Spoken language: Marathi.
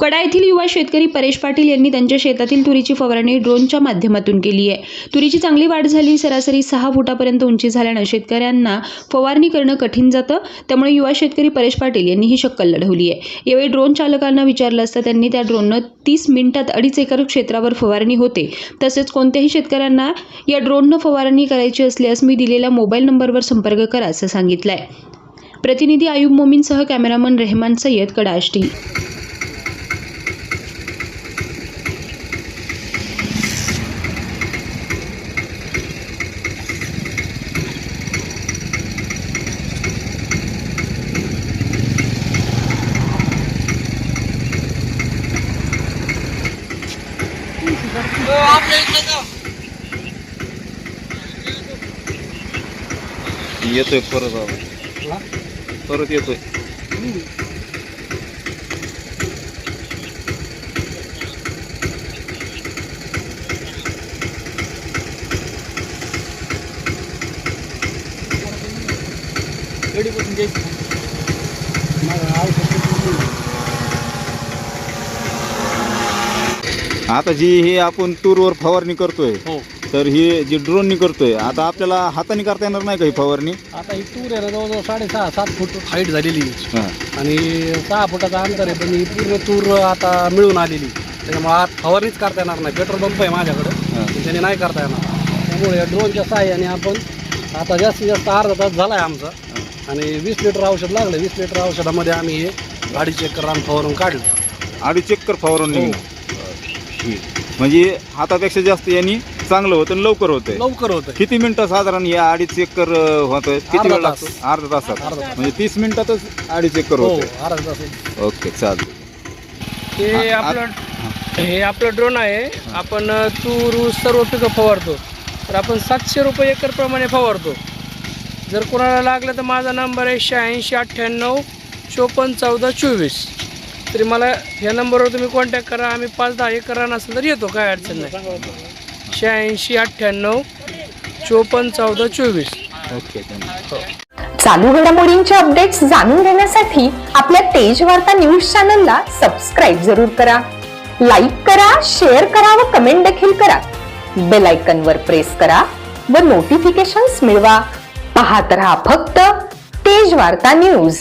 कडा येथील युवा शेतकरी परेश पाटील यांनी त्यांच्या शेतातील तुरीची फवारणी ड्रोनच्या माध्यमातून केली आहे. तुरीची चांगली वाढ झाली सरासरी सहा फुटापर्यंत उंची झाल्यानं शेतकऱ्यांना फवारणी करणं कठीण जातं. त्यामुळे युवा शेतकरी परेश पाटील यांनी ही शक्कल लढवली आहे. यावेळी ड्रोन चालकांना विचारलं असता त्यांनी त्या ड्रोननं तीस मिनिटात अडीच एकर क्षेत्रावर फवारणी होते. तसेच कोणत्याही शेतकऱ्यांना या ड्रोननं फवारणी करायची असल्यास मी दिलेल्या मोबाईल नंबरवर संपर्क करा असं सांगितलं आहे प्रतिनिधी आयुब मोमीनसह कॅमेरामन रेहमान सय्यद कडाष्टी. येतोय परत आला परत येतोय आता जी हे आपण टूरवर फवारणी करतोय हो. तर ही जी ड्रोननी करतोय आता आपल्याला हाताने करता येणार नाही का ही फवारणी? आता ही तूर आहे ना जवळजवळ साडेसहा सात फूट हाईट झालेली आहे. हा. आणि सहा फुटाचा अंतर आहे पण ही पूर्ण तूर आता मिळून आलेली त्याच्यामुळे आत फवारणीच करता येणार नाही. पेट्रोल पंप आहे माझ्याकडं हा. त्याने नाही करता येणार. त्यामुळे या ड्रोनच्या सहाय्याने आपण आता जास्तीत जास्त अर्धा तास झाला आहे आमचा. आणि वीस लिटर औषध लागलं. वीस लिटर औषधामध्ये आम्ही हे अडीच एकर रान फवारून काढलं. अडीच चक्कर फवारून हो. म्हणजे हातापेक्षा जास्त यांनी चांगलं होतं आणि लवकर होतंय. लवकर होतं किती मिनिटं साधारण या अडीच एकर अं, होतोय? किती अर्धा वेळ तास. लागतो? अर्धा तासात. अर्धा तास. म्हणजे तीस मिनिटातच अडीच एकर हो होतोय. अर्धा तास. ओके चालेल. हे आ- आपलं हे. आपलं ड्रोन आहे. आपण अ, तूर ऊस सर्व पिकं फवारतो. तर आपण सातशे रुपये एकर प्रमाणे फवारतो. जर कोणाला लागलं तर माझा नंबर आहे शहाऐंशी अठ्ठ्याण्णव चोपन्न चौदा चोवीस. तरी मला ह्या नंबरवर तुम्ही कॉन्टॅक्ट करा. आम्ही पाच दहा एकर रान असेल तर येतो काय अडचण नाही. शहाऐंशी अठ्ठ्याण्णव चोपन्न चौदा चोवीस. ओके धन्यवाद चालू घडामोडींचे अपडेट्स जाणून घेण्यासाठी आपल्या तेज वार्ता न्यूज चॅनलला सबस्क्राईब जरूर करा. लाईक करा शेअर करा व कमेंट देखील करा. बेल वर प्रेस करा व नोटिफिकेशन्स मिळवा. पाहत रहा फक्त तेज वार्ता न्यूज